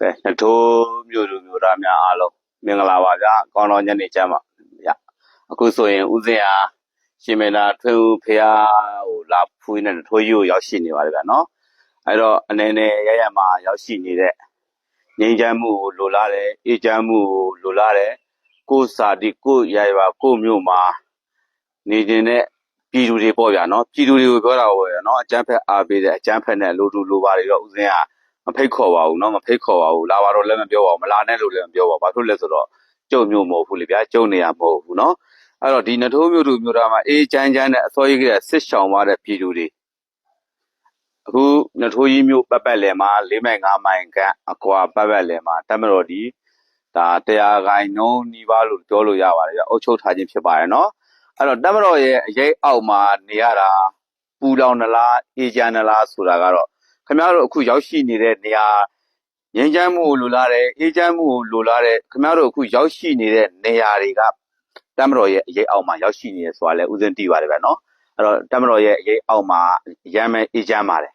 ကဲနှထိုးမြို့လူမျိုးသားများအားလုံးမင်္ဂလာပါဗျာကောင်းတော်ညနေချမ်းပါဗျာအခုဆိုရင်ဦးစင်ဟာရှင်မင်းသားထွေဦးဖះဟိုလာဖူးနေနှထိုးကြီးကိုရောက်ရှိနေပါတယ်ဗျာနော်အဲ့တော့အနေနဲ့ရရမှာရောက်ရှိနေတဲ့ငြိမ်းချမ်းမှုကိုလိုလားတယ်အေးချမ်းမှုကိုလိုလားတယ်ကိုယ်စာတိကိုယ်ရရပါကိုယ်မျိုးမှာနေနေတဲ့ပြည်သူတွေပေါ့ဗျာနော်ပြည်သူတွေကိုပြောတာပေါ့ဗျာနော်အကျန်းဖက်အားပေးတဲ့အကျန်းဖက်နဲ့လိုတူလိုပါတွေတော့ဦးစင်က မဖိတ်ခေါ်ပါဘူးเนาะမဖိတ်ခေါ်ပါဘူးလာပါတော့လည်းမပြောပါဘူးမလာနဲ့လို့လည်းမပြောပါဘူးဘာဖြစ်လို့လဲဆိုတော့ကျုံမျိုးမဟုတ်ဘူးလေဗျာကျုံနေရမဟုတ်ဘူးเนาะအဲ့တော့ဒီနထိုးမျိုးတို့မျိုးသားမှာအေးချမ်းချမ်းနဲ့အစောကြီးကစစ်ရှောင်သွားတဲ့ပြည်သူတွေအခုနထိုးကြီးမျိုးပတ်ပတ်လည်မှာ၄မိုင်၅မိုင်ခန့်အကွာပတ်ပတ်လည်မှာတမတော်ဒီဒါတရားခိုင်နှုံးနီးပါးလို့ပြောလို့ရပါတယ်ဗျာအုပ်ချုပ်ထားခြင်းဖြစ်ပါတယ်เนาะအဲ့တော့တမတော်ရဲ့အရေးအောက်မှာနေရတာပူလောင်နလားအေးချမ်းနလားဆိုတာကတော့ ခင်ဗျားတို့အခုရောက်ရှိနေတဲ့နေရာငြိမ်းချမ်းမှုကိုလိုလားတယ်အေးချမ်းမှုကိုလိုလားတယ်ခင်ဗျားတို့အခုရောက်ရှိနေတဲ့နေရာတွေကတမတော်ရဲ့အရေးအောက်မှာရောက်ရှိနေရဆိုတာလည်းဥစဉ်တည်ပါတယ်ဗျာနော်အဲ့တော့တမတော်ရဲ့အရေးအောက်မှာရမ်းမဲ့အေးချမ်းပါတယ်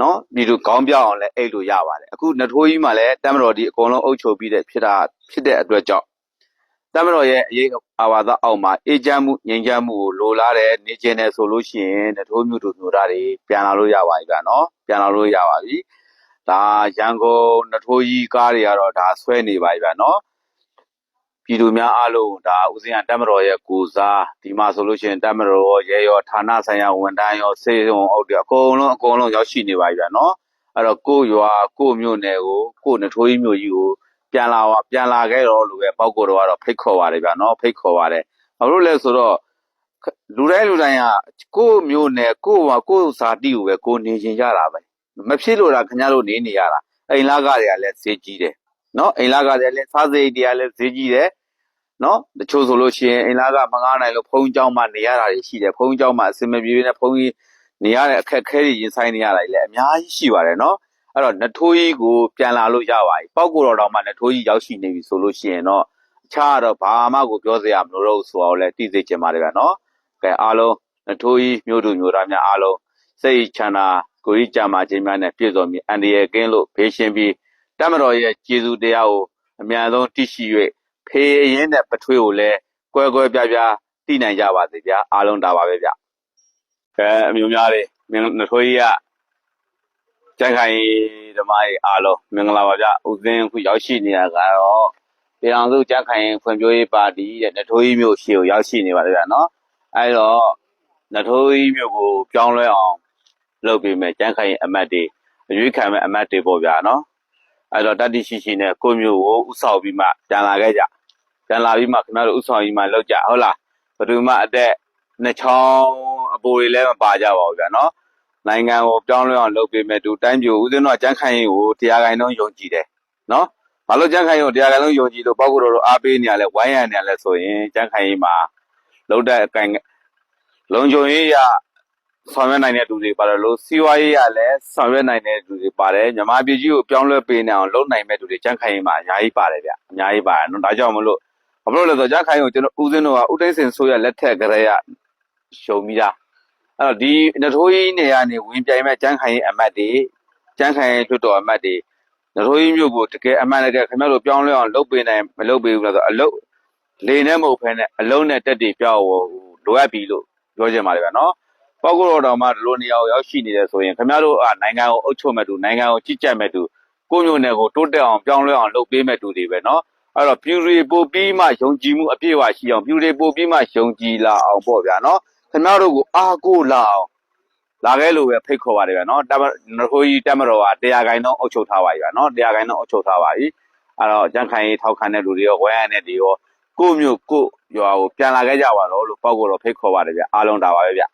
နော်ပြည်သူကောင်းပြောင်းအောင်လည်းအဲ့လိုရပါတယ်အခုနထိုးကြီးမှာလည်းတမတော်ဒီအကုန်လုံးအုပ်ချုပ်ပြီးတဲ့ဖြစ်တာဖြစ်တဲ့အတွက်ကြောင့် တမတော်ရဲ့အရေးအာဝါဒအောက်မှာအေးချမ်းမှုငြိမ်းချမ်းမှုကိုလိုလားတယ်နေကျင်တယ်ဆိုလို့ရှိရင်နထိုးမြို့တို့မြို့သားတွေပြန်လာလို့ရပါပြီဗျာနော်ပြန်လာလို့ရပါပြီဒါရန်ကုန်နထိုးကြီးကားတွေကတော့ဒါဆွဲနေပါပြီဗျာနော်ပြည်သူများအားလုံးဒါဦးစင်းကတမတော်ရဲ့ကိုစားဒီမှာဆိုလို့ရှိရင်တမတော်ရောရဲရောဌာနဆိုင်ရာဝန်ထမ်းရောစေုံအုပ်တွေအကုန်လုံးအကုန်လုံးရောက်ရှိနေပါပြီဗျာနော်အဲ့တော့ကိုရွာကိုမြို့နယ်ကိုကိုနထိုးကြီးမြို့ကြီးကို ပြန်လာပါပြန်လာခဲ့တော့လို့ပဲပောက်ကိုတော့ကတော့ဖိတ်ခေါ်ပါတယ်ဗျာနော်ဖိတ်ခေါ်ပါတယ်ဘာလို့လဲဆိုတော့ခလူတိုင်းလူတိုင်းကကိုယ့်မျိုးနဲ့ကိုယ့်ဟာကိုယ့်ဇာတိကိုပဲကိုယ်နေခြင်းကြတာပဲမဖြစ်လို့လားခင်ဗျားတို့နေနေရတာအိမ်လာကတွေကလည်းဈေးကြီးတယ်နော်အိမ်လာကတွေကလည်းစားစိတ်တွေကလည်းဈေးကြီးတယ်နော်တချို့ဆိုလို့ရှိရင်အိမ်လာကမငားနိုင်လို့ဖုန်းကြောင်းမှနေရတာတွေရှိတယ်ဖုန်းကြောင်းမှအစင်မပြေနဲ့ဖုန်းကြီးနေရတဲ့အခက်အခဲတွေရင်ဆိုင်နေရတာတွေလည်းအများကြီးရှိပါတယ်နော် အဲ့တော့နထိုးကြီးကိုပြန်လာလို့ရပါပြီပောက်ကိုတော်တော်မှနထိုးကြီးရောက်ရှိနေပြီဆိုလို့ရှိရင်တော့အခြားတော့ဘာမှကိုပြောစရာမလိုတော့ဘူးဆိုတော့လည်းသိစေချင်ပါတယ်ဗျာနော်ကဲအားလုံးနထိုးကြီးမျိုးသူမျိုးသားများအားလုံးစိတ်ချမ်းသာကိုယ်ကြီးကြံပါခြင်းများနဲ့ပြည့်စုံပြီးအန္တရာယ်ကင်းလို့ဖေးရှင်းပြီးတမတော်ရဲ့ကျေးဇူးတရားကိုအများဆုံးသိရှိ၍ဖေးရင်နဲ့ပထွေးကိုလည်းကွဲကွဲပြားပြားသိနိုင်ကြပါစေဗျာအားလုံးဒါပါပဲဗျာကဲအမျိုးများတွေမင်းနထိုးကြီးက ကြိုက်ခိုင်ဓမ္မကြီးအားလုံးမင်္ဂလာပါဗျဦးစင်းခုရောက်ရှိနေရကတော့ပြည်အောင်စုကြက်ခိုင်ဖွံ့ဖြိုးရေးပါတီတဲ့နထိုးကြီးမြို့ရှိကိုရောက်ရှိနေပါတယ်ဗျာနော်အဲတော့နထိုးကြီးမြို့ကိုပြောင်းလဲအောင်လုပ်ပေးမယ်ကြက်ခိုင်အမတ်တွေအရွေးခံမဲ့အမတ်တွေပေါ့ဗျာနော်အဲတော့တတိရှိရှိနဲ့ကိုမျိုးကိုဥဆောင်ပြီးမှပြန်လာခဲ့ကြပြန်လာပြီးမှခင်ဗျားတို့ဥဆောင်ကြီးမှလောက်ကြဟုတ်လားဘယ်သူမှအသက်နှစ်ချောင်းအပေါ်တွေလည်းမပါကြပါဘူးဗျာနော် နိုင်ငံကိုပြောင်းလဲအောင်လုပ်ပေးမယ်သူတိုင်းပြည်ဦးဇင်းတို့ကကြမ်းခိုင်ရေးကိုတရားခိုင်နှုန်းယုံကြည်တယ်နော်ဘာလို့ကြမ်းခိုင်ရေးကိုတရားခိုင်နှုန်းယုံကြည်လို့ပောက်ကတော့တို့အားပေးနေရလဲဝိုင်းရံနေရလဲဆိုရင်ကြမ်းခိုင်ရေးမှာလုံးတဲ့အကင်လုံခြုံရေးရဆောင်ရွက်နိုင်တဲ့သူတွေပါတယ်လို့စီးပွားရေးရလည်းဆောင်ရွက်နိုင်တဲ့သူတွေပါတယ်မြမပြည်ကြီးကိုပြောင်းလဲပေးနေအောင်လုပ်နိုင်မဲ့သူတွေကြမ်းခိုင်ရေးမှာအများကြီးပါတယ်ဗျအများကြီးပါတယ်နော်ဒါကြောင့်မလို့ဘာလို့လဲဆိုတော့ကြမ်းခိုင်ရေးကိုကျွန်တော်ဦးဇင်းတို့ကဦးသိန်းစင်ဆိုရလက်ထက်ကလေးကရှုံပြီးသား အဲ့တော့ဒီနထိုးကြီးနေရာနေဝင်ပြိုင်မဲ့ကျန်းခိုင်ရေးအမတ်တွေကျန်းခိုင်ရေးလွှတ်တော်အမတ်တွေနထိုးကြီးမြို့ကိုတကယ်အမှန်တကယ်ခင်ဗျားတို့ပြောင်းလဲအောင်လုပ်ပေးနိုင်မလုပ်ပေးဘူးလားဆိုတော့အလုပ်လေနဲ့မဟုတ်ဖ ೇನೆ အလုံးနဲ့တက်တည်ပြောင်းဖို့လိုအပ်ပြီလို့ပြောချင်ပါတယ်ဗျာနော်ပောက်ကတော့တော်မှဒီလိုနေရာကိုရောက်ရှိနေတယ်ဆိုရင်ခင်ဗျားတို့ကနိုင်ငံကိုအုပ်ချုပ်မဲ့သူနိုင်ငံကိုကြီးကြပ်မဲ့သူကိုယ့်မျိုးနယ်ကိုတိုးတက်အောင်ပြောင်းလဲအောင်လုပ်ပေးမဲ့သူတွေပဲနော်အဲ့တော့ပြူရီပို့ပြီးမှယုံကြည်မှုအပြည့်အဝရှိအောင်ပြူရီပို့ပြီးမှယုံကြည်လာအောင်ပေါ့ဗျာနော် ခင်ဗျားတို့ကိုအားကိုးလာအောင်လာခဲ့လို့ပဲဖိတ်ခေါ်ပါတယ်ဗျာနော်တမနခိုးကြီးတမတော်ကတရားခိုင်တော့အုပ်ချုပ်ထားပါပြီဗျာနော်တရားခိုင်တော့အုပ်ချုပ်ထားပါပြီအဲ့တော့ကြန့်ခိုင်ရေးထောက်ခံတဲ့လူတွေရောဝဲရတဲ့တွေရောကိုယ့်မျိုးကိုယ့်ရွာကိုပြန်လာခဲ့ကြပါတော့လို့ပေါ့ကိုတော့ဖိတ်ခေါ်ပါတယ်ဗျာအားလုံးဒါပါပဲဗျာ